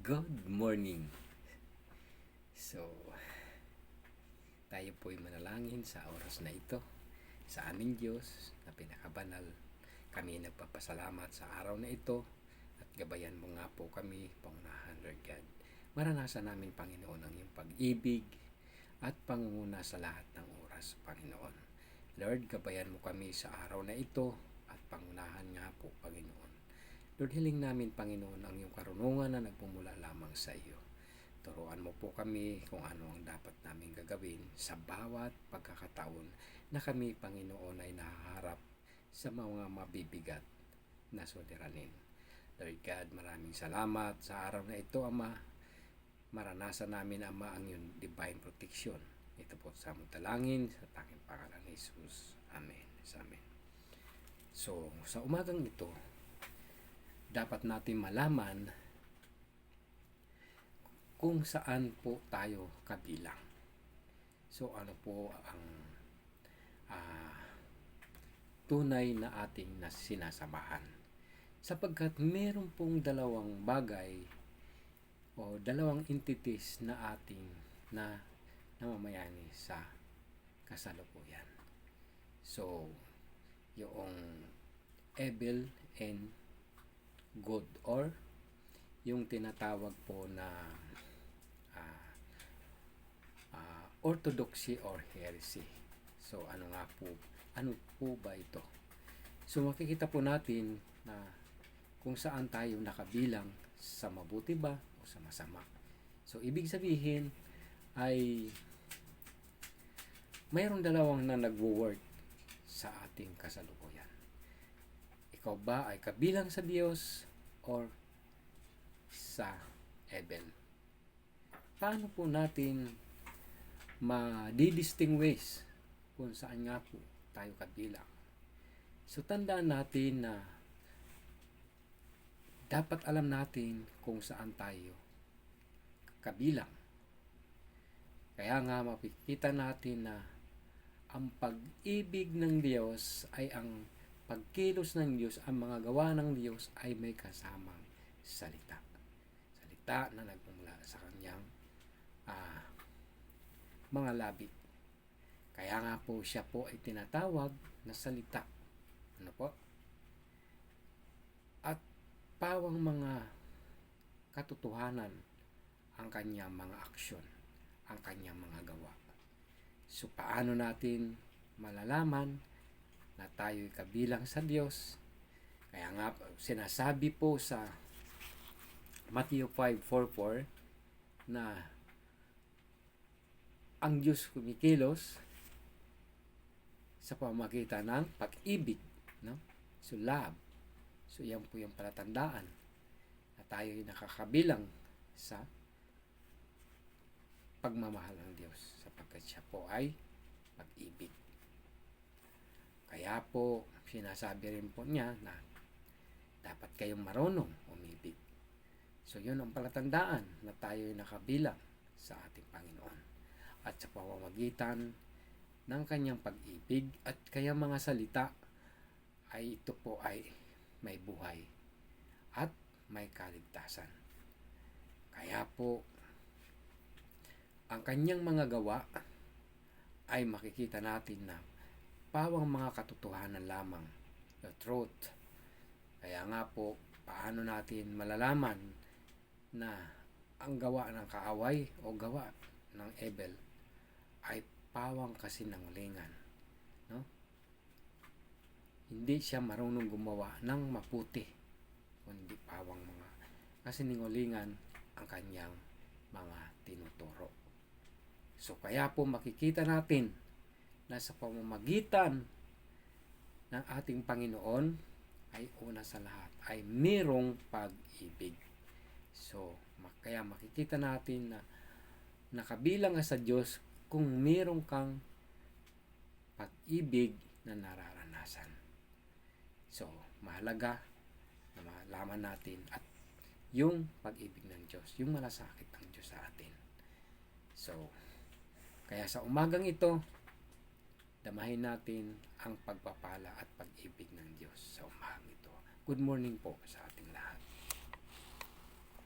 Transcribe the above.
Good morning. So, tayo po'y manalangin sa oras na ito sa aming Diyos na pinakabanal. Kami nagpapasalamat sa araw na ito at gabayan mo nga po kami, Pangunahan, Lord God. Maranasan namin, Panginoon, ang iyong pag-ibig at pangunguna sa lahat ng oras, Panginoon. Lord, gabayan mo kami sa araw na ito at pangunahan nga po, Panginoon. Lord, hiling namin, Panginoon, ang iyong karunungan na nagpumula lamang sa iyo. Turuan mo po kami kung ano ang dapat namin gagawin sa bawat pagkakataon na kami, Panginoon, ay nahaharap sa mga mabibigat na suliranin. Lord God, maraming salamat sa araw na ito, Ama. Maranasan namin, Ama, ang iyong divine protection. Ito po sa among talangin sa tanging pangalan ni Jesus. Amen. Amen. So, sa umagang ito, dapat natin malaman kung saan po tayo kabilang. So ano po ang ah, tunay na ating nas- sinasamahan. Sapagkat meron pong dalawang bagay o dalawang entities na ating na namamayani sa kasalukuyan. So, yung evil and good or yung tinatawag po na ah, ah, orthodoxy or heresy. So ano nga po, ano po ba ito? So makikita po natin na kung saan tayo nakabilang sa mabuti ba o sa masama. So ibig sabihin ay mayroong dalawang na nagwo-work sa ating kasalukuyan. Ikaw ba ay kabilang sa Diyos or sa Ebel? Paano po natin ma-distinguish kung saan nga po tayo kabilang? So tandaan natin na dapat alam natin kung saan tayo kabilang. Kaya nga makikita natin na ang pag-ibig ng Diyos ay ang pagkilos ng Diyos, ang mga gawa ng Diyos ay may kasamang salita. Salita na nagmumula sa kanyang ah, mga labi. Kaya nga po siya po ay tinatawag na salita. Ano po? At pawang mga katotohanan ang kanyang mga aksyon, ang kanyang mga gawa. So paano natin malalaman na tayo'y kabilang sa Diyos? Kaya nga sinasabi po sa Matthew 5:44 na ang Diyos kumikilos sa pamagitan ng pag-ibig, no? So love. So yan po yung palatandaan na tayo'y nakakabilang sa pagmamahal ng Diyos sapagkat siya po ay pag-ibig. Kaya po, sinasabi rin po niya na dapat kayong marunong umibig. So, yun ang palatandaan na tayo ay nakabilang sa ating Panginoon. At sa pamamagitan ng kanyang pag-ibig at kanyang mga salita ay ito po ay may buhay at may kaligtasan. Kaya po, ang kanyang mga gawa ay makikita natin na pawang mga katotohanan lamang, the truth. Kaya nga po, paano natin malalaman na ang gawa ng kaaway o gawa ng Ebel ay pawang kasinungalingan. No? Hindi siya marunong gumawa ng maputi, kundi pawang mga kasinungalingan ang kanyang mga tinuturo. So kaya po makikita natin na sa pamamagitan ng ating Panginoon ay una sa lahat ay merong pag-ibig. So kaya makikita natin na nakabilang ka sa Diyos kung merong kang pag-ibig na nararanasan. So mahalaga na malaman natin at yung pag-ibig ng Diyos, yung malasakit ng Diyos sa atin. So, kaya sa umagang ito, damahin natin ang pagpapala at pag-ibig ng Diyos sa umagang ito. Good morning po sa atin.